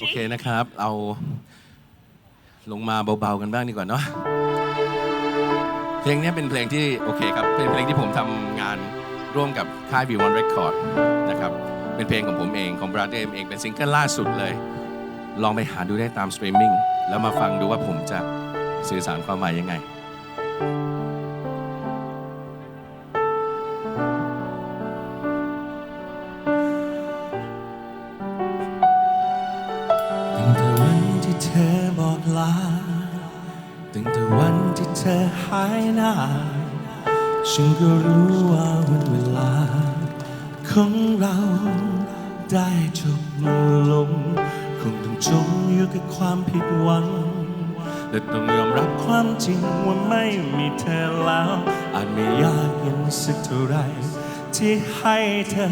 โอเคนะครับ เอาลงมาเบาๆกันบ้างดีกว่าเนาะเพลงนี้เป็นเพลงที่โอเคครับเป็นเพลงที่ผมทำงานร่วมกับค่าย V1 Record นะครับเป็นเพลงของผมเองของ Brother M เองเป็นซิงเกิลล่าสุดเลย ลองไปหาดูได้ตามสตรีมมิ่งแล้วมาฟังดูว่าผมจะสื่อสารความหมายยังไง เธอบอกลาตั้งแต่วันที่เธอหายหน้า ฉันก็รู้ว่าวันเวลา ของเราได้จบลง คงต้องจมอยู่กับความผิดหวัง และต้องยอมรับความจริงว่าไม่มีเธอแล้ว อาจไม่ยากเย็นสักเท่าไร ที่ให้เธอ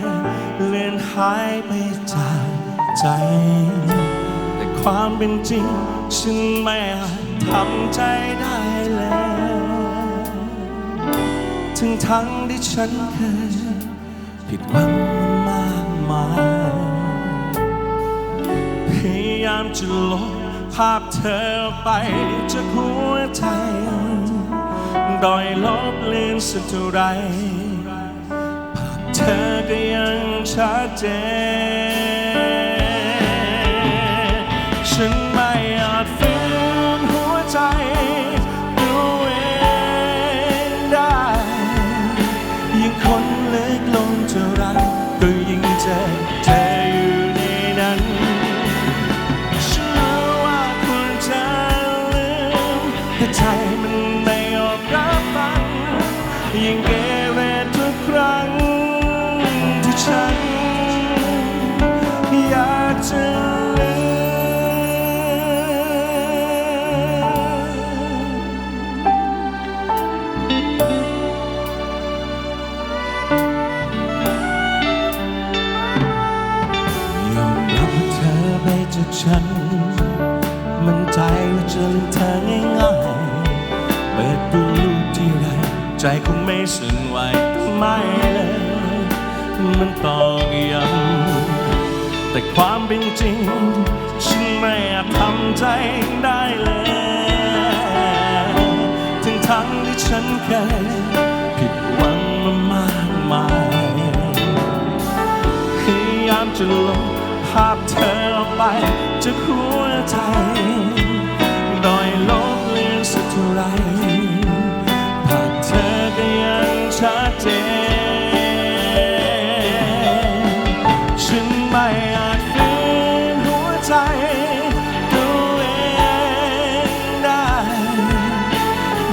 เลือนหายไปจากใจ ความเป็นจริง ฉันไม่อาจทำใจได้เลยทั้งทั้งที่ฉันเคยผิดหวังมากมาย พยายามจะลบภาพเธอไปจากหัวใจโดยลบเลือนสักเท่าไรภาพเธอก็ยังชัดเจน แต่ใจมันไม่ยอมรับฟังยิ่งเกเรทุกครั้งที่ฉันอยากจะลืมยอมรับเธอไปจากฉัน จะลืมเธอง่ายๆเปิดดูรูปที่ไร ใจคงไม่สั่นไหวไม่เลย มันตอกย้ำแต่ความเป็นจริง ฉันไม่อาจทำใจได้เลย ทั้งทั้งที่ฉันเคย ไม่อาจฝืนหัวใจตัวเองได้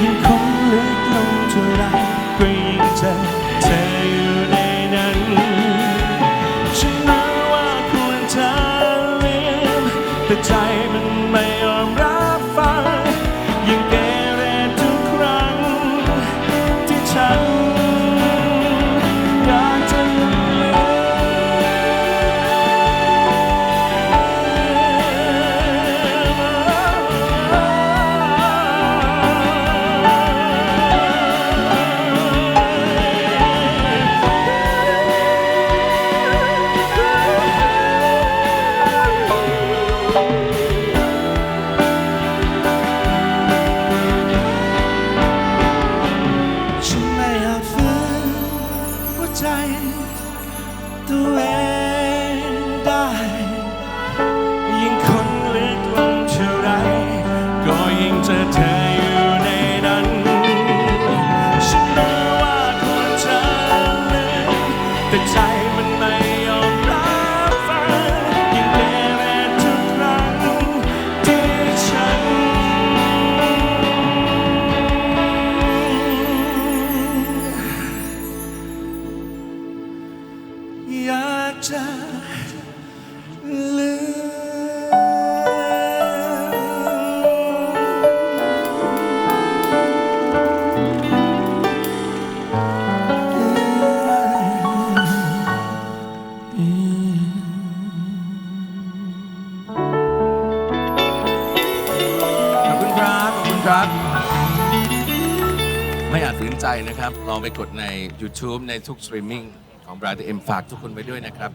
ยิ่งคงลึกลงเท่าไรก็ยิ่งเจอเธออยู่ในนั้นฉันรู้ว่าควรจะลืมแต่ใจ จะลืมขอบคุณครับขอบคุณครับไม่อาจฝืนใจนะครับลองไปกดใน YouTube ในทุกสตรีมมิ่ง ของ Brother M ฝากทุกคนไว้ด้วยนะครับ